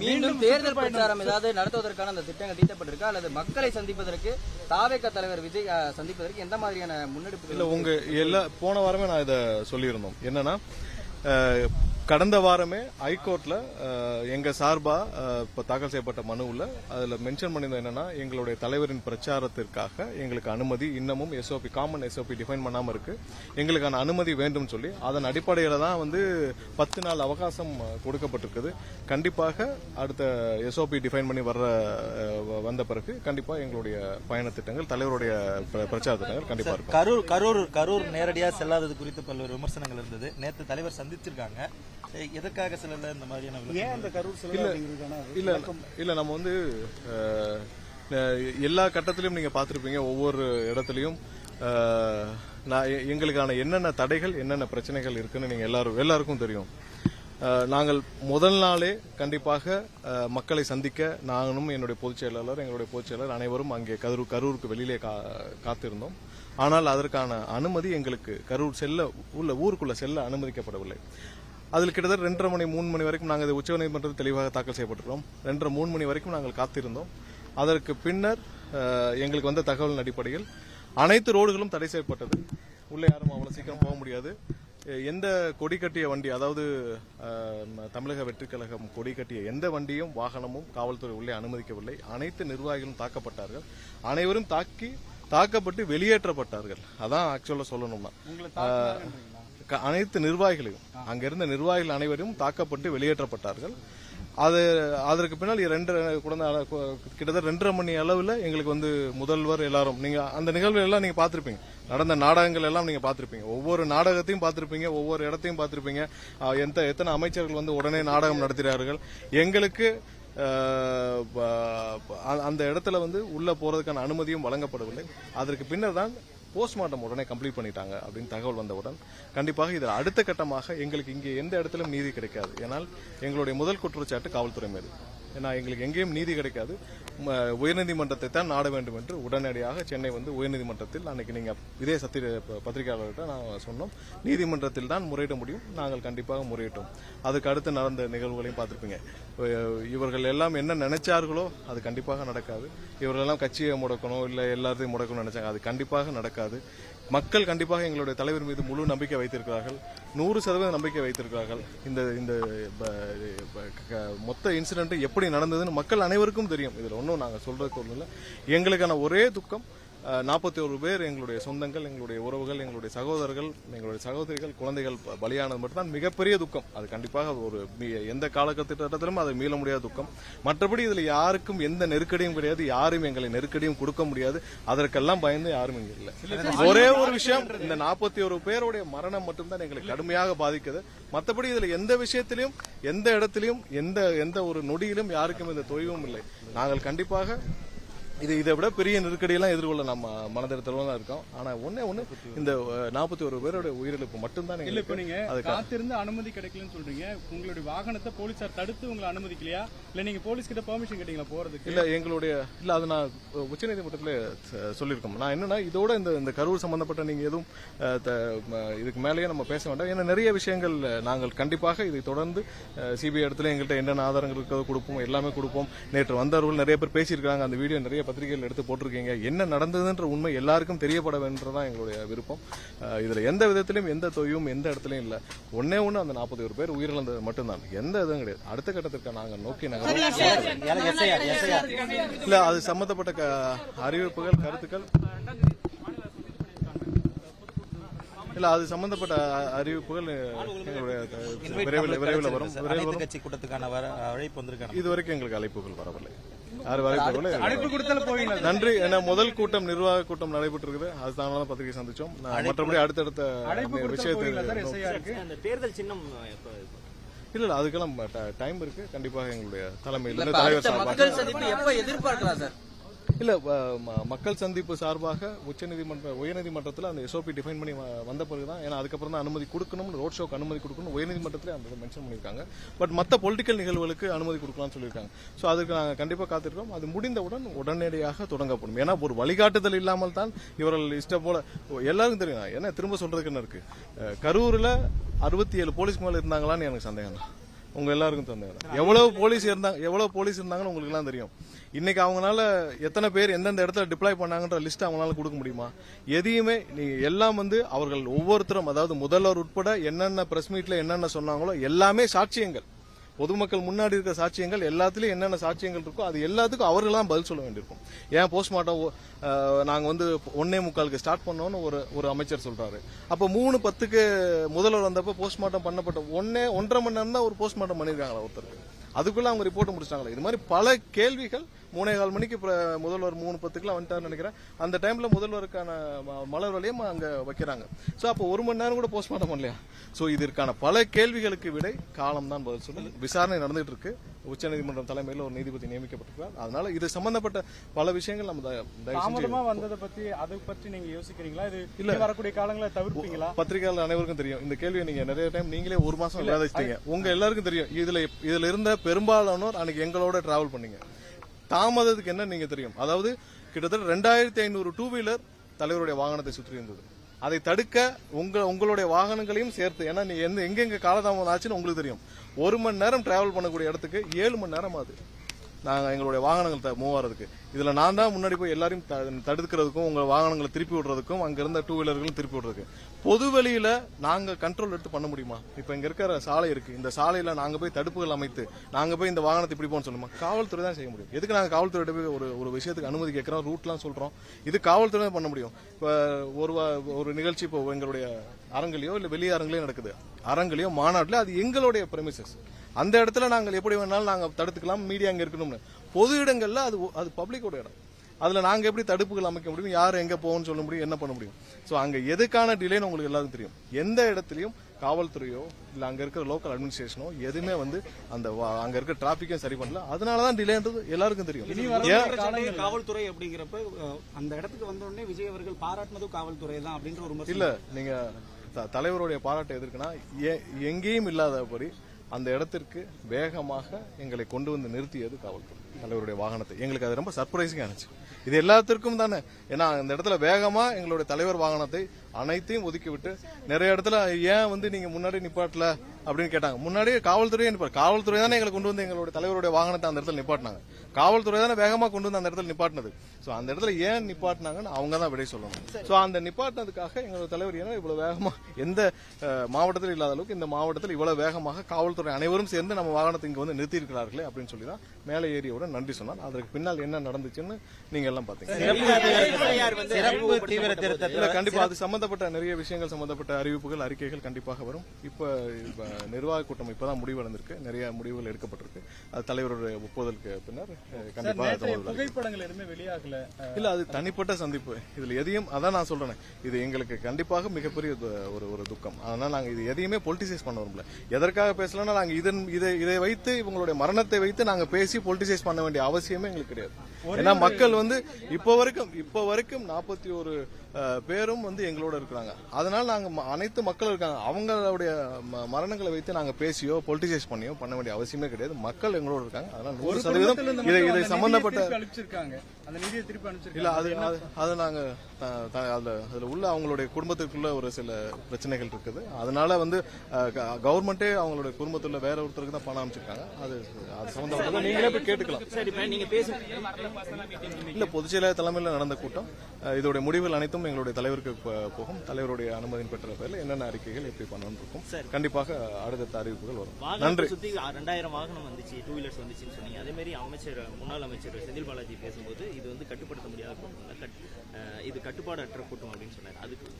மீண்டும் தேர்தல் பிரச்சாரம் ஏதாவது நடத்துவதற்கான அந்த திட்டங்கள் தீட்டப்பட்டிருக்கா? அல்லது மக்களை சந்திப்பதற்கு தாவேக தலைவர் விஜய் சந்திப்பதற்கு எந்த மாதிரியான இல்ல முன்னெடுப்புகள் உங்க எல்லா போன வாரமே நான் இத சொல்லியிருந்தோம். என்னன்னா கடந்த வாரமே ஹைகோர்ட்ல எங்க சார்பா இப்ப தாக்கல் செய்யப்பட்ட மனுவுல அதுல மென்ஷன் பண்ணியிருந்தது என்னன்னா எங்களுடைய தலைவரின் பிரச்சாரத்திற்காக எங்களுக்கு அனுமதி இன்னமும் எஸ்ஓபி காமன் எஸ்ஓபி டிஃபைன் பண்ணாம இருக்கு. எங்களுக்கான அனுமதி வேண்டும் சொல்லி அதன் அடிப்படையில தான் வந்து பத்து நாள் அவகாசம் கொடுக்கப்பட்டிருக்குது. கண்டிப்பாக அடுத்த எஸ்ஓபி டிஃபைன் பண்ணி வர்ற வந்த பிறகு கண்டிப்பா எங்களுடைய பயண திட்டங்கள் தலைவருடைய பிர- பிரச்சார திட்டங்கள் கண்டிப்பா இருக்கும். கரூர் கரூர் கரூர் நேரடியா செல்லாதது குறித்து பல்வேறு விமர்சனங்கள் இருந்தது. நேத்து தலைவர் சந்திச்சிருக்காங்க. எ- எதற்காக செல்லல இந்த மாதிரியான ஏன் அந்த கரூர் இல்ல இல்ல நம்ம வந்து எல்லா கட்டத்திலும் நீங்க பார்த்திருப்பீங்க ஒவ்வொரு இடத்துலயும் நான் எங்களுக்கான என்னென்ன தடைகள் என்னென்ன பிரச்சனைகள் இருக்குன்னு நீங்க எல்லாரும் எல்லாருக்கும் தெரியும். நாங்கள் முதல் நாளே கண்டிப்பாக மக்களை சந்திக்க நானும் என்னுடைய பொதுச் செயலாளர் எங்களுடைய பொதுச் செயலாளர் அனைவரும் அங்கே கரூர் கரூருக்கு வெளியிலே கா- காத்திருந்தோம். ஆனால் அதற்கான அனுமதி எங்களுக்கு கரூர் செல்ல உள்ள ஊருக்குள்ள செல்ல அனுமதிக்கப்படவில்லை. அதில் கிட்டத்தட்ட ரெண்டரை மணி மூணு மணி வரைக்கும் நாங்கள் இது உச்சநீதிமன்றத்தில் தெளிவாக தாக்கல் செய்யப்பட்டிருக்கிறோம். ரெண்டரை மூணு மணி வரைக்கும் நாங்கள் காத்திருந்தோம். அதற்கு பின்னர் எங்களுக்கு வந்த தகவலின் அடிப்படையில் அனைத்து ரோடுகளும் தடை செய்யப்பட்டது. உள்ளே யாரும் அவ்வளோ சீக்கிரம் போக முடியாது. எந்த கொடி கட்டிய வண்டி அதாவது தமிழக வெற்றிக்கழகம் கொடி கட்டிய எந்த வண்டியும் வாகனமும் காவல்துறை உள்ளே அனுமதிக்கவில்லை. அனைத்து நிர்வாகிகளும் தாக்கப்பட்டார்கள். அனைவரும் தாக்கி தாக்கப்பட்டு வெளியேற்றப்பட்டார்கள். அதான் ஆக்சுவலாக சொல்லணும்னா. அனைத்து நிர்வாகிகளையும் அங்கிருந்த நிர்வாகிகள் அனைவரும் தாக்கப்பட்டு வெளியேற்றப்பட்டார்கள். அது அதற்கு பின்னால் ரெண்டு குழந்தை கிட்டத்தட்ட ரெண்டரை மணி அளவில் எங்களுக்கு வந்து முதல்வர் எல்லாரும் நீங்க அந்த நிகழ்வு எல்லாம் நீங்க பார்த்திருப்பீங்க. நடந்த நாடகங்கள் எல்லாம் நீங்க பார்த்திருப்பீங்க. ஒவ்வொரு நாடகத்தையும் பார்த்திருப்பீங்க ஒவ்வொரு இடத்தையும் பார்த்திருப்பீங்க. எந்த எத்தனை அமைச்சர்கள் வந்து உடனே நாடகம் நடத்துகிறார்கள். எங்களுக்கு அந்த இடத்துல வந்து உள்ள போறதுக்கான அனுமதியும் வழங்கப்படவில்லை. அதற்கு பின்னர் தான் போஸ்ட்மார்ட்டம் உடனே கம்ப்ளீட் பண்ணிட்டாங்க அப்படின்னு தகவல் வந்தவுடன் கண்டிப்பாக இதில் அடுத்த கட்டமாக எங்களுக்கு இங்கே எந்த இடத்திலும் நீதி கிடைக்காது. ஏன்னால் எங்களுடைய முதல் குற்றச்சாட்டு காவல்துறை மீது. ஏன்னா எங்களுக்கு எங்கேயும் நீதி கிடைக்காது. ம- உயர்நீதிமன்றத்தை தான் நாட வேண்டும் என்று உடனடியாக சென்னை வந்து உயர்நீதிமன்றத்தில் அன்னைக்கு நீங்க இதே சத்திர ப- பத்திரிகையாளர்கிட்ட நான் சொன்னோம். நீதிமன்றத்தில் தான் முறையிட முடியும். நாங்கள் கண்டிப்பாக முறையிட்டோம். அதுக்கு அடுத்து நடந்த நிகழ்வுகளையும் பார்த்துருப்பீங்க. இவர்கள் எல்லாம் என்ன நினைச்சார்களோ அது கண்டிப்பாக நடக்காது. இவர்கள் எல்லாம் கட்சியை முடக்கணும் இல்லை எல்லாத்தையும் முடக்கணும்னு நினைச்சாங்க. அது கண்டிப்பாக நடக்காது. மக்கள் கண்டிப்பாக எங்களுடைய தலைவர் மீது முழு நம்பிக்கை வைத்திருக்கிறார்கள். நூறு சதவீதம் நம்பிக்கை வைத்திருக்கிறார்கள். இந்த இந்த ப- க- மொத்த இன்சிடென்ட் எப்படி நடந்ததுன்னு மக்கள் அனைவருக்கும் தெரியும். இதுல ஒன்றும் நாங்கள் சொல்றதுக்கு ஒன்றும் இல்லை. எங்களுக்கான ஒரே துக்கம் நாற்பத்தி ஒரு பேர் எங்களுடைய சொந்தங்கள் எங்களுடைய உறவுகள் எங்களுடைய சகோதரர்கள் எங்களுடைய சகோதரிகள் குழந்தைகள் பலியானது மட்டும்தான் மிகப்பெரிய துக்கம். அது கண்டிப்பாக ஒரு எந்த காலகட்டத்திலும் அது மீள முடியாத துக்கம். மற்றபடி இதுல யாருக்கும் எந்த நெருக்கடியும் கிடையாது யாரும் எங்களை நெருக்கடியும் கொடுக்க முடியாது. அதற்கெல்லாம் பயந்து யாரும் இங்க இல்லை. ஒரே ஒரு விஷயம் இந்த நாற்பத்தி ஒரு பேருடைய மரணம் மட்டும்தான் எங்களை கடுமையாக பாதிக்குது. மற்றபடி இதுல எந்த விஷயத்திலும் எந்த இடத்திலும் எந்த எந்த ஒரு நொடியிலும் யாருக்கும் இந்த தொய்வும் இல்லை. நாங்கள் கண்டிப்பாக இது இதை விட பெரிய நெருக்கடியெல்லாம் எதிர்கொள்ள நம்ம மனதிடத்துல தான் இருக்கோம். ஆனா ஒண்ணே ஒண்ணு இந்த நாற்பத்தி ஒரு பேரோட உயிரிழப்பு மட்டும்தான் இல்ல இப்ப நீங்க காத்திருந்து அனுமதி கிடைக்கலன்னு சொல்றீங்க. உங்களுடைய வாகனத்தை போலீசார் தடுத்து உங்களை அனுமதிக்கலையா? இல்ல நீங்க போலீஸ் கிட்ட பெர்மிஷன் கேட்டீங்களா போறதுக்கு? இல்ல எங்களுடைய இல்ல அது நான் உச்சநீதிமன்றத்துல சொல்லியிருக்கோம். நான் என்னன்னா இதோட இந்த இந்த கரூர் சம்பந்தப்பட்ட நீங்க எதுவும் இதுக்கு மேலேயே நம்ம பேச வேண்டாம். ஏன்னா நிறைய விஷயங்கள் நாங்கள் கண்டிப்பாக இதை தொடர்ந்து சிபிஐ இடத்துல எங்கள்கிட்ட என்னென்ன ஆதாரங்கள் இருக்கிறதோ கொடுப்போம் எல்லாமே கொடுப்போம். நேற்று வந்தவர்கள் நிறைய பேர் பேசியிருக்காங்க அந்த வீடியோ நிறைய பத்திரிகைகள் எடுத்து போட்டிருக்கீங்க என்ன நடந்ததுன்ற உண்மை எல்லாருக்கும் தெரியப்பட வேண்டதான் எங்களுடைய விருப்பம். இதுல எந்த விதத்திலும் எந்த தொய்வும் எந்த இடத்துலயும் இல்ல. ஒன்னே ஒண்ணு அந்த நாற்பது ஒரு பேர் உயிரிழந்தது மட்டும்தான். எந்த இதுவும் கிடையாது. அடுத்த கட்டத்திற்கு நாங்கள் நோக்கி எஸ்ஐஆர் இல்ல அது சம்பந்தப்பட்ட அறிவிப்புகள் கருத்துக்கள்? இல்ல அது சம்பந்தப்பட்ட அறிவிப்புகள் விரைவில் விரைவில் வரும். விரைவில் கூட்டத்துக்கான அழைப்பு வந்திருக்காங்க இதுவரைக்கும் எங்களுக்கு அழைப்புகள் வரவில்லை. அழைப்பு கொடுத்தாலும் போவீங்களா? நன்றி. ஏன்னா முதல் கூட்டம் நிர்வாக கூட்டம் நடைபெற்றிருக்குது. அது தானால பத்திரிகை சந்திச்சோம். நான் மற்றபடி அடுத்தடுத்த விஷயத்தை எஸ்ஐஆருக்கு? அந்த தேர்தல் சின்னம் இல்ல இல்ல அதுக்கெல்லாம் டைம் இருக்கு. கண்டிப்பாக எங்களுடைய தலைமையில் தலைவர் அடுத்த சார்பாக. மக்கள் சந்திப்பு எப்ப எதிர்பார்க்கலாம் சார்? இல்ல வ- ம- மக்கள் சந்திப்பு சார்பாக உச்சநீதிமன்ற உயர்நீதிமன்றத்தில் அந்த எஸ்ஓபி டிஃபைன் பண்ணி வந்த பிறகு தான் ஏன்னா அதுக்கப்புறம் தான் அனுமதி கொடுக்கணும் ரோட் ஷோக்கு அனுமதி கொடுக்கணும் உயர்நீதிமன்றத்தில் அந்த மென்ஷன் பண்ணியிருக்காங்க. பட் மற்ற பொலிட்டிக்கல் நிகழ்வுகளுக்கு அனுமதி கொடுக்கலாம்னு சொல்லியிருக்காங்க. ஸோ அதுக்கு நாங்கள் கண்டிப்பாக காத்திருக்கோம் அது முடிந்தவுடன் உடனடியாக தொடங்கப்படும். ஏன்னா ஒரு வழிகாட்டுதல் இல்லாமல் தான் இவர்கள் இஷ்டம் போல எல்லாருக்கும் தெரியும். என்ன திரும்ப சொல்றதுக்கு என்ன இருக்கு? கரூரில் அறுபத்தி ஏழு போலீஸ் மேலே இருந்தாங்களான்னு எனக்கு சந்தேகம் தான். உங்க எல்லாருக்கும் தந்தேன் எவ்வளவு போலீஸ் இருந்தாங்க எவ்வளவு போலீஸ் இருந்தாங்கன்னு உங்களுக்கு எல்லாம் தெரியும். இன்னைக்கு அவங்களால எத்தனை பேர் எந்தெந்த இடத்துல டிப்ளாய் பண்ணாங்கன்ற லிஸ்ட் அவங்களால கொடுக்க முடியுமா? எதையுமே நீங்க எல்லாம் வந்து அவர்கள் ஒவ்வொருத்தரும் அதாவது முதல்வர் உட்பட என்னென்ன பிரஸ் மீட்ல என்னென்ன சொன்னாங்களோ எல்லாமே சாட்சியங்கள். பொதுமக்கள் முன்னாடி இருக்க சாட்சியங்கள் எல்லாத்துலேயும் என்னென்ன சாட்சியங்கள் இருக்கோ அது எல்லாத்துக்கும் அவர்களாம் பதில் சொல்ல வேண்டியிருக்கும். ஏன் போஸ்ட்மார்ட்டம் நாங்கள் வந்து ஒன்னே முக்காலுக்கு ஸ்டார்ட் பண்ணோம்னு ஒரு ஒரு அமைச்சர் சொல்றாரு. அப்போ மூணு பத்துக்கு முதல்வர் வந்தப்போ போஸ்ட்மார்ட்டம் பண்ணப்பட்ட ஒன்னே ஒன்றரை மணி நேரம் தான் ஒரு போஸ்ட்மார்ட்டம் பண்ணியிருக்காங்களா ஒருத்தருக்கு. அதுக்குள்ள அவங்க ரிப்போர்ட் முடிச்சிட்டாங்களா? இது மாதிரி பல கேள்விகள் மூணே கால் மணிக்கு முதல்வர் மூணு பத்துக்குலாம் வந்துட்டாருன்னு நினைக்கிறேன். அந்த டைம்ல முதல்வருக்கான மலர் வளையம் அங்க வைக்கிறாங்க. சோ அப்போ ஒரு மணி நேரம் கூட போஸ்ட்மார்ட்டம் பண்ணலையா? சோ இதற்கான பல கேள்விகளுக்கு விடை காலம் தான் பதில் சொல்லும் விசாரணை நடந்துட்டு இருக்கு. உச்சநீதிமன்றம் தலைமையில் ஒரு நீதிபதி நியமிக்கப்பட்டிருக்கார் அதனால இது சம்பந்தப்பட்ட பல விஷயங்கள் நம்ம தாமதமா வந்ததை பத்தி அதை பற்றி நீங்க யோசிக்கிறீங்களா? இது இனி வரக்கூடிய காலங்களை தவிர்ப்பீங்களா? பத்திரிகையாளர் அனைவருக்கும் தெரியும். இந்த கேள்வியை நீங்க நிறைய டைம் நீங்களே ஒரு மாசம் விவாதிச்சிட்டீங்க. உங்க எல்லாருக்கும் தெரியும். இதுல இதுல இருந்த பெரும்பாலானோர் அன்னைக்கு எங்களோட டிராவல் பண்ணீங்க. தாமதத்துக்கு என்ன நீங்க தெரியும்? அதாவது கிட்டத்தட்ட ரெண்டாயிரத்தி ஐநூறு டூ வீலர் தலைவருடைய வாகனத்தை சுற்றி இருந்தது. அதை தடுக்க உங்க உங்களுடைய வாகனங்களையும் சேர்த்து ஏன்னா நீ எந்த எங்கெங்க காலதாமதம் ஆச்சுன்னு உங்களுக்கு தெரியும். ஒரு மணி நேரம் டிராவல் பண்ணக்கூடிய இடத்துக்கு ஏழு மணி நேரம் ஆகுது நாங்கள் எங்களுடைய வாகனங்கள் மூவ் ஆகிறதுக்கு இதில் நான் தான் முன்னாடி போய் எல்லாரையும் த- தடுக்கிறதுக்கும் உங்கள் வாகனங்களை திருப்பி விடுறதுக்கும் அங்கே இருந்த டூ வீலர்களும் திருப்பி விடுறதுக்கு. பொது வழியில் நாங்கள் கண்ட்ரோல் எடுத்து பண்ண முடியுமா? இப்போ இங்கே இருக்கிற சாலை இருக்குது இந்த சாலையில் நாங்கள் போய் தடுப்புகள் அமைத்து நாங்கள் போய் இந்த வாகனத்தை இப்படி போன்னு சொல்லுமா? காவல்துறை தான் செய்ய முடியும். எதுக்கு நாங்கள் காவல்துறை போய் ஒரு ஒரு விஷயத்துக்கு அனுமதி கேட்குறோம்? ரூட்லாம் சொல்கிறோம் இது காவல்துறை தான் பண்ண முடியும். இப்போ ஒரு வா- ஒரு நிகழ்ச்சி இப்போ எங்களுடைய அரங்கிலையோ இல்லை வெளி அரங்கிலையோ நடக்குது. அரங்கிலையோ மாநாட்டிலோ அது எங்களுடைய பிரமிசஸ் அந்த இடத்துல நாங்கள் எப்படி வேணாலும் நாங்க தடுத்துக்கலாம் மீடியா அங்க இருக்கணும்னு. பொது இடங்கள்ல அது அது பப்ளிக்கோட இடம். அதுல நாங்க எப்படி தடுப்புகள் அமைக்க முடியும் யார் எங்க போகணும்னு சொல்ல முடியும் என்ன பண்ண முடியும். சோ அங்க எதுக்கான டிலேன்னு உங்களுக்கு எல்லாருக்கும் தெரியும். எந்த இடத்துலயும் காவல்துறையோ இல்ல அங்க இருக்கிற லோக்கல் அட்மினிஸ்ட்ரேஷனோ எதுவுமே வந்து அந்த அங்க இருக்க டிராபிக்கையும் சரி பண்ணல. அதனாலதான் டிலேன்றது எல்லாருக்கும் தெரியும். காவல்துறை அப்படிங்கிறப்ப அந்த இடத்துக்கு வந்த உடனே விஜய் அவர்கள் பாராட்டினதும் காவல்துறை தான் அப்படின்ற ஒரு இல்ல நீங்க த- தலைவருடைய பாராட்டு எதற்குன்னா எங்கேயும் இல்லாதபடி அந்த இடத்திற்கு வேகமாக எங்களை கொண்டு வந்து நிறுத்தியது காவல்துறை தலைவருடைய வாகனத்தை. எங்களுக்கு அது ரொம்ப சர்ப்ரைசிங்கா இருந்துச்சு. இது எல்லாத்திற்கும் தானே. ஏன்னா அந்த இடத்துல வேகமாக எங்களுடைய தலைவர் வாகனத்தை அனைத்தையும் ஒதுக்கி விட்டு நிறைய இடத்துல ஏன் வந்து நீங்கள் முன்னாடி நிப்பாட்டல? அப்படின்னு கேட்டாங்க. முன்னாடியே காவல்துறையே நிப்பாட்டு காவல்துறை தானே எங்களை கொண்டு வந்து எங்களுடைய தலைவருடைய வாகனத்தை அந்த இடத்துல நிப்பாட்டினாங்க. காவல்துறை தானே வேகமா கொண்டு வந்து அந்த இடத்துல நிப்பாட்டினது. சோ அந்த இடத்துல ஏன் நிப்பாட்டினாங்கன்னு அவங்க தான் விடை சொல்லணும். சோ அந்த நிப்பாட்டினதுக்காக எங்களோட தலைவர் ஏன்னா இவ்வளவு வேகமா எந்த அஹ், மாவட்டத்திலும் இல்லாத அளவுக்கு இந்த மாவட்டத்தில் இவ்வளவு வேகமாக காவல்துறை அனைவரும் சேர்ந்து நம்ம வாகனத்தை இங்க வந்து நிறுத்தி இருக்கிறார்களே அப்படின்னு சொல்லி தான் மேலே ஏறியவுடன் நன்றி சொன்னார். அதற்கு பின்னால் என்ன நடந்துச்சுன்னு நீங்க எல்லாம் பாத்தீங்க. சிறப்பு தீவிர திருத்தத்தில் இல்ல கண்டிப்பா. அது சம்பந்தப்பட்ட நிறைய விஷயங்கள் சம்பந்தப்பட்ட அறிவிப்புகள் அறிக்கைகள் கண்டிப்பாக வரும். இப்ப இப்ப நிர்வாக கூட்டம் இப்பதான் முடிவடைந்திருக்கு. நிறைய முடிவுகள் எடுக்கப்பட்டிருக்கு. அது தலைவருடைய ஒப்புதலுக்கு பின்னர் அஹ், கண்டிப்பா அது நேற்றைய முதல்வர் புகைப்படங்கள் எதுவுமே வெளியாகல இல்ல அது தனிப்பட்ட சந்திப்பு. இதுல எதையும் அதான் நான் சொல்றேன் இது எங்களுக்கு கண்டிப்பாக மிகப்பெரிய ஒரு ஒரு துக்கம். அதனால நாங்க இது எதையுமே பொலிட்டிசைஸ் பண்ண விரும்பல. எதற்காக பேசலன்னா நாங்க இதன் இதை இதை வைத்து இவங்களுடைய மரணத்தை வைத்து நாங்க பேசி பொலிட்டிசைஸ் பண்ண வேண்டிய அவசியமே எங்களுக்கு கிடையாது. ஏன்னா மக்கள் வந்து இப்போ வரைக்கும் இப்போ வரைக்கும் நாற்பத்தி ஒரு பேரும் வந்து எங்களோட இருக்கிறாங்க. அதனால நாங்க அனைத்து மக்களும் இருக்காங்க. அவங்களுடைய மரணங்களை வைத்து நாங்க பேசியோ பொலிட்டிசைஸ் பண்ணியோ பண்ண வேண்டிய அவசியமே கிடையாது. மக்கள் எங்களோட இருக்காங்க. அதனால நூறு சதவீதம் இதை இதை அந்த நிதியை திருப்பி அனுப்பிச்சிருக்காங்க. திருப்பி இல்ல அனுப்பிச்சிருக்காங்க அது அது- அது நாங்க த- த- அதுல அதுல உள்ள அவங்களுடைய குடும்பத்திற்குள்ள ஒரு சில பிரச்சனைகள் இருக்குது. அதனால வந்து கவர்மெண்டே அவங்களுடைய குடும்பத்துல வேற ஒருத்தருக்கு தான் பணம் அமைச்சிருக்காங்க அது அது சம்பந்தப்பட்ட நீங்களே போய் கேட்டுக்கலாம். இல்ல பொதுச் செயலாளர் தலைமையில் நடந்த கூட்டம். அஹ், இதோடைய முடிவுகள் அனைத்தும் எங்களுடைய தலைவருக்கு போகும். தலைவருடைய அனுமதியின் பெற்ற பேரில் என்னென்ன அறிக்கைகள் எப்படி பண்ணணும் இருக்கும் கண்டிப்பாக அடுத்த அறிவிப்புகள் வரும். நன்றி. ரெண்டாயிரம் வாகனம் வந்துச்சு டூ வீலர்ஸ் வந்துச்சுன்னு சொன்னீங்க. அதே மாதிரி அமைச்சர் முன்னாள் அமைச்சர் செந்தில் பாலாஜி பேசும்போது இது வந்து கட்டுப்படுத்த முடியாத கூட்டம் கட்- அஹ் கட்டுப்பாடற்ற கூட்டம் அப்படின்னு சொன்னார். அதுக்கு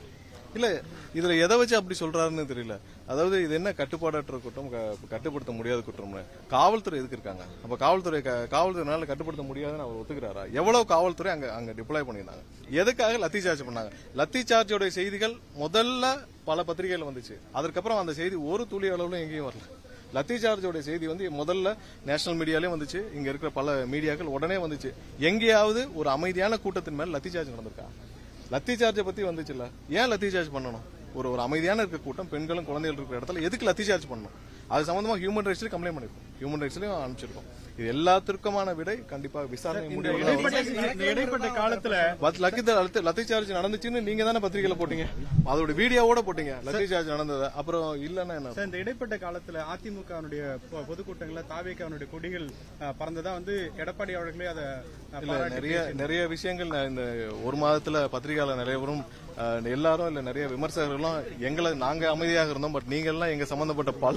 இல்ல இதுல எதை வச்சு அப்படி சொல்றாருன்னு தெரியல. அதாவது இது என்ன கட்டுப்பாடற்ற கூட்டம் க- கட்டுப்படுத்த முடியாத கூட்டம்னு காவல்துறை எதுக்கு இருக்காங்க? அப்ப காவல்துறை க- காவல்துறையினால கட்டுப்படுத்த முடியாதுன்னு அவர் ஒத்துக்கிறாரா? எவ்வளவு காவல்துறை அங்க அங்க டிப்ளாய் பண்ணியிருந்தாங்க. எதுக்காக லத்தி சார்ஜ் பண்ணாங்க? லத்தி சார்ஜோட செய்திகள் முதல்ல பல பத்திரிகைகள் வந்துச்சு. அதுக்கப்புறம் அந்த செய்தி ஒரு துளி அளவுல எங்கேயும் வரல. லத்தி சார்ஜோட செய்தி வந்து முதல்ல நேஷனல் மீடியாலே வந்துச்சு. இங்க இருக்கிற பல மீடியாக்கள் உடனே வந்துச்சு. எங்கேயாவது ஒரு அமைதியான கூட்டத்தின் மேல லத்தி சார்ஜ் நடந்திருக்கா? லத்தி சார்ஜை பத்தி வந்துச்சுல்ல. ஏன் லத்தி சார்ஜ் பண்ணணும்? ஒரு ஒரு அமைதியான இருக்க கூட்டம் பெண்களும் குழந்தைகள் இருக்கிற இடத்துல எதுக்கு லத்தி சார்ஜ் பண்ணணும்? அது சம்பந்தமா ஹியூமன் ரைட்ஸ்லயும் கம்ப்ளைண்ட் பண்ணிருக்கோம். ஹியூமன் ரைட்ஸ்லயும் அனுப்பிச்சிருக்கோம். இது எல்லாத்திற்குமான விடை. கண்டிப்பாக விசாரணை முடிவு. இடைப்பட்ட காலத்துல லத்தி லத்தி- சார்ஜ் நடந்துச்சுன்னு நீங்க தானே பத்திரிகையில போட்டீங்க. அதோட வீடியோவோட போட்டீங்க லத்தி சார்ஜ் நடந்தது. அப்புறம் இல்லன்னா என்ன? இந்த இடைப்பட்ட காலத்துல பொ- பொதுக்கூட்டங்கள்ல தாவேக்காவுடைய கொடிகள் பறந்ததா வந்து எடப்பாடி அவர்களே அதை நிறைய நிறைய விஷயங்கள் இந்த ஒரு மாதத்துல பத்திரிகையாளர் நிறையவரும் அஹ், எல்லாரும் இல்ல நிறைய விமர்சகர்களும் எங்களை நாங்க அமைதியாக இருந்தோம் பட் நீங்க எல்லாம் எங்க சம்பந்தப்பட்ட பல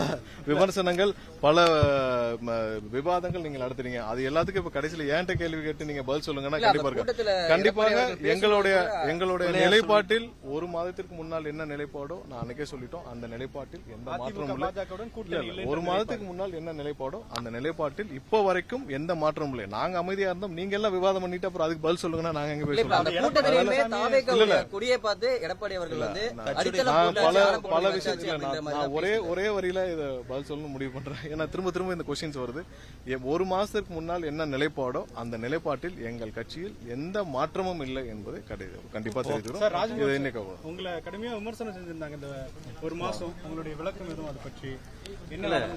விமர்சனங்கள் பல விவாதங்கள் நீங்க நடத்துறீங்க அது எல்லாத்துக்கும் இப்ப கடைசியில ஏன்ட்ட கேள்வி கேட்டு நீங்க பதில் சொல்லுங்கன்னா கண்டிப்பா இருக்கு கண்டிப்பாக எங்களுடைய எங்களுடைய நிலைப்பாட்டில் ஒரு மாதத்திற்கு முன்னால் என்ன நிலைப்பாடோ நான் அன்னைக்கே சொல்லிட்டோம். அந்த நிலைப்பாட்டில் எந்த மாற்றமும் இல்லை. ஒரு மாதத்துக்கு முன்னால் என்ன நிலைப்பாடோ அந்த நிலைப்பாட்டில் இப்போ வரைக்கும் எந்த மாற்றமும் இல்லை. நாங்க அமைதியா இருந்தோம். நீங்க எல்லாம் விவாதம் பண்ணிட்டு அப்புறம் அதுக்கு பதில் சொல்லுங்கன்னா நாங்க எங்க போய் சொல்லுவோம் பார்த்து எடப்பாடி அவர்கள் வந்து பல பல விஷயத்துல ஒரே ஒரே வரியில இத பதில் சொல்லணும் முடிவு பண்றேன். ஏன்னா திரும்ப திரும்ப இந்த கொஸ்டின்ஸ் வருது. ஒரு மாசத்துக்கு முன்னால் என்ன நிலைப்பாடோ அந்த நிலைப்பாட்டில் எங்கள் கட்சியில் எந்த மாற்றமும் இல்லை என்பதை கடி- கண்டிப்பா தெரிவிக்கிறோம். உங்களை கடுமையா விமர்சனம் செஞ்சிருந்தாங்க இந்த ஒரு மாசம். உங்களுடைய விளக்கம் எதுவும் அதை பற்றி? என்ன?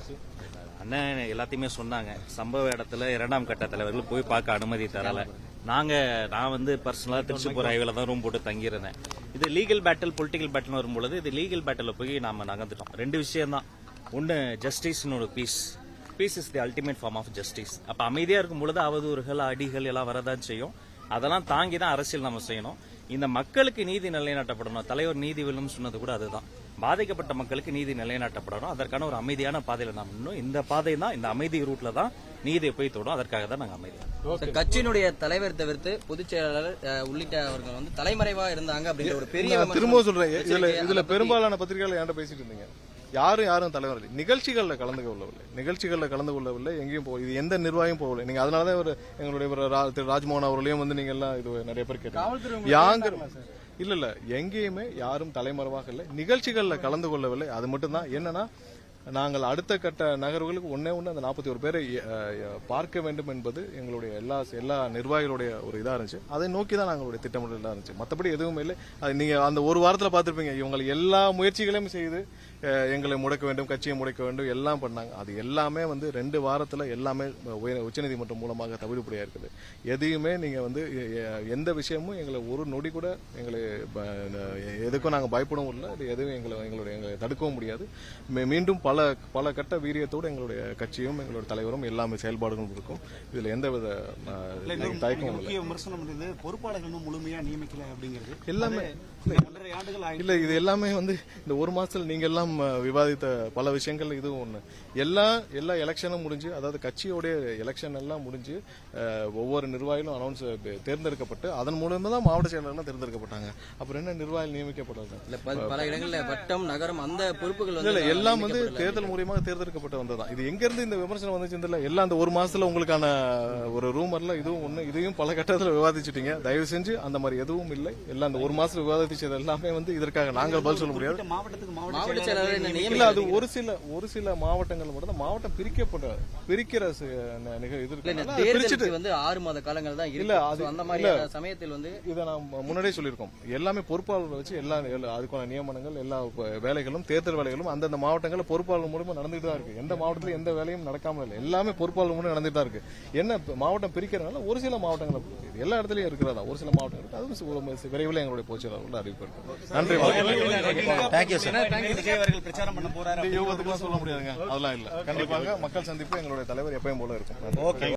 அண்ணன் எல்லாத்தையுமே சொன்னாங்க. சம்பவ இடத்துல இரண்டாம் கட்ட தலைவர்கள் போய் பார்க்க அனுமதி தரல. நாங்கள் நான் வந்து பர்சனலாக திருச்சிபுரம் ஹைவேல தான் ரூம் போட்டு தங்கியிருந்தேன். இது லீகல் பேட்டில் பொலிட்டிக்கல் பேட்டில் வரும்பொழுது இது லீகல் பேட்டில் போய் நாம் நகர்ந்துட்டோம். ரெண்டு விஷயம்தான் ஒன்று ஜஸ்டிஸ்னோட justice peace peace is the ultimate form of justice அப்போ அமைதியாக இருக்கும் பொழுது அவதூறுகள் அடிகள் எல்லாம் வரதான் செய்யும். அதெல்லாம் தாங்கி தான் அரசியல் நம்ம செய்யணும். இந்த மக்களுக்கு நீதி நிலைநாட்டப்படணும். தலைவர் நீதி வெல்லும் சொன்னது கூட அதுதான். பாதிக்கப்பட்ட மக்களுக்கு நீதி நிலைநாட்டப்படணும். அதற்கான ஒரு அமைதியான பாதையில நாம் இன்னும் இந்த பாதை தான் இந்த அமைதி ரூட்ல தான் நீதியை போய் தொடும். அதற்காக தான் நாங்க அமைதியா சார், கட்சியினுடைய தலைவர் தவிர்த்து பொதுச் செயலாளர் அஹ், உள்ளிட்டவர்கள் வந்து தலைமறைவா இருந்தாங்க அப்படின்ற ஒரு பெரிய திரும்ப சொல்றேன். இதுல. இதுல பெரும்பாலான பத்திரிகைகள் என்கிட்ட பேசிட்டு இருந்தீங்க. யாரும் யாரும் தலைவர் இல்லை. நிகழ்ச்சிகள்ல கலந்து கொள்ளவில்லை நிகழ்ச்சிகள்ல கலந்து கொள்ளவில்லை எங்கேயும் போக இது எந்த நிர்வாகம் போகவில்லை. நீங்க அதனாலதான் ஒரு எங்களுடைய ஒரு ரா- திரு ராஜ்மோகன் அவர்களையும் வந்து நீங்க எல்லாம் இது நிறைய பேர் கேட்டீங்க. உங்களை யாங்க இல்ல இல்ல. எங்கேயுமே யாரும் தலைமறைவாக இல்லை. நிகழ்ச்சிகளில் கலந்து கொள்ளவில்லை. அது மட்டும்தான். என்னன்னா நாங்கள் அடுத்த கட்ட நகர்வுகளுக்கு ஒன்னே ஒன்று அந்த நாற்பத்தி ஒரு பேரை பார்க்க வேண்டும் என்பது எங்களுடைய எல்லா எல்லா நிர்வாகிகளுடைய ஒரு இதாக இருந்துச்சு. அதை நோக்கி தான் நாங்களுடைய திட்டமிடலாக இருந்துச்சு. மற்றபடி எதுவும் இல்லை. அது நீங்கள் அந்த ஒரு வாரத்தில் பார்த்துருப்பீங்க. இவங்க எல்லா முயற்சிகளையும் செய்து எங்களை முடக்க வேண்டும் கட்சியை முடக்க வேண்டும் எல்லாம் பண்ணாங்க. அது எல்லாமே வந்து ரெண்டு வாரத்தில் எல்லாமே உச்சநீதிமன்றம் மூலமாக தவிடுபடியாக இருக்குது. எதையுமே நீங்கள் வந்து எந்த விஷயமும் எங்களை ஒரு நொடி கூட எங்களை ப- எதுக்கும் நாங்கள் பயப்படவும் இல்லை. இது எதுவும் எங்களை எங்களுடைய எங்களை தடுக்கவும் முடியாது. மீண்டும் பல பல கட்ட வீரியத்தோடு எங்களுடைய கட்சியும் எங்களுடைய தலைவரும் எல்லாமே செயல்பாடுகளும் இருக்கும். இதுல எந்த வித இல்ல, இன்னொரு தயக்கமும் இல்லை. முக்கிய விமர்சனம் இருந்தது பொறுப்பாளர்கள் இன்னும் முழுமையா நியமிக்கல அப்படிங்கிறது. எல்லாமே அது இந்த ஒன்றரை ஆண்டுகள் ஆயிடுச்சு. இல்ல இது எல்லாமே வந்து இந்த ஒரு மாசத்துல நீங்க எல்லாம் விவாதித்த பல விஷயங்கள் இதுவும் ஒண்ணு. எல்லா எல்லா எலெக்ஷனும் முடிஞ்சு அதாவது கட்சியோடைய எலெக்ஷன் எல்லாம் முடிஞ்சு ஒவ்வொரு நிர்வாகிகளும் அனௌன்ஸ் தேர்ந்தெடுக்கப்பட்டு அதன் மூலமா தான் மாவட்ட செயலாளர்கள் தேர்ந்தெடுக்கப்பட்டாங்க. அப்புறம் என்ன நிர்வாகிகள் நியமிக்கப்பட்டது? இல்ல, பல- பல இடங்கள்ல வட்டம் நகரம் அந்த பொறுப்புகள் இல்ல வந்து இல்ல எல்லாம் வந்து. தேர்தல் மூலியமாக தேர்ந்தெடுக்கப்பட்டு வந்ததுதான். இது எங்க இருந்து இந்த விமர்சனம் வந்துச்சு தெரியல. எல்லாம் அந்த ஒரு மாசத்துல உங்களுக்கான ஒரு ரூமர்ல இதுவும் ஒண்ணு இதையும் பல கட்டத்துல விவாதிச்சுட்டீங்க. தயவு செஞ்சு அந்த மாதிரி எதுவும் இல்லை. எல்லாம் அந்த ஒரு மாசத்துல விவாதிச்சது எல்லாமே வந்து இதற்காக நாங்கள் பதில் சொல்ல முடியாது. மாவட்டத்துக்கு. இல்ல அது ஒரு சில ஒரு சில மாவட்டங்கள் மட்டும் தான் மாவட்டம் பிரிக்கப்பட்ட பிரிக்கிற சி- ந- நிக- இது இல்ல, இருக்கு இந்த அதனால பிரிச்சுட்டு. தேர்தலுக்கு வந்து ஆறு மாத காலங்கள் தான் இல்ல, இருக்கு. அது- அந்த மாதிரியான சமயத்தில் வந்து இதை நான் முன்னாடியே சொல்லியிருக்கோம். எல்லாமே பொறுப்பாளர்களை வச்சு எல்லா அதுக்கான நியமனங்கள் எல்லா வேலைகளும் தேர்தல் வேலைகளும் அந்தந்த மாவட்டங்களில் பொறுப்பாளர் மூலமா நடந்துட்டு தான் இருக்கு. எந்த மாவட்டத்திலும் எந்த வேலையும் நடக்காம இல்லை. எல்லாமே பொறுப்பாளர் மூலம் நடந்துட்டு தான் இருக்கு. என்ன மாவட்டம் பிரிக்கிறதுனால ஒரு சில மாவட்டங்களை. எல்லா இடத்துலயும் இருக்கிறதா? ஒரு சில மாவட்டங்கள் இருக்கு. அதுவும் சி- விரைவில் எங்களுடைய பொதுச்செயலாளர்கள் அறிவிப்பு இருக்கு நன்றி வணக்கம். தேங்க்யூ சார் விஜய் அவர்கள் பிரச்சாரம் பண்ண போறாரு இந்த யோகத்துக்குலாம் சொல்ல முடியாதுங்க. அதெல்லாம் இல்ல. கண்டிப்பாக மக்கள் சந்திப்பு எங்களுடைய தலைவர் எப்பயும் போல இருக்கும்.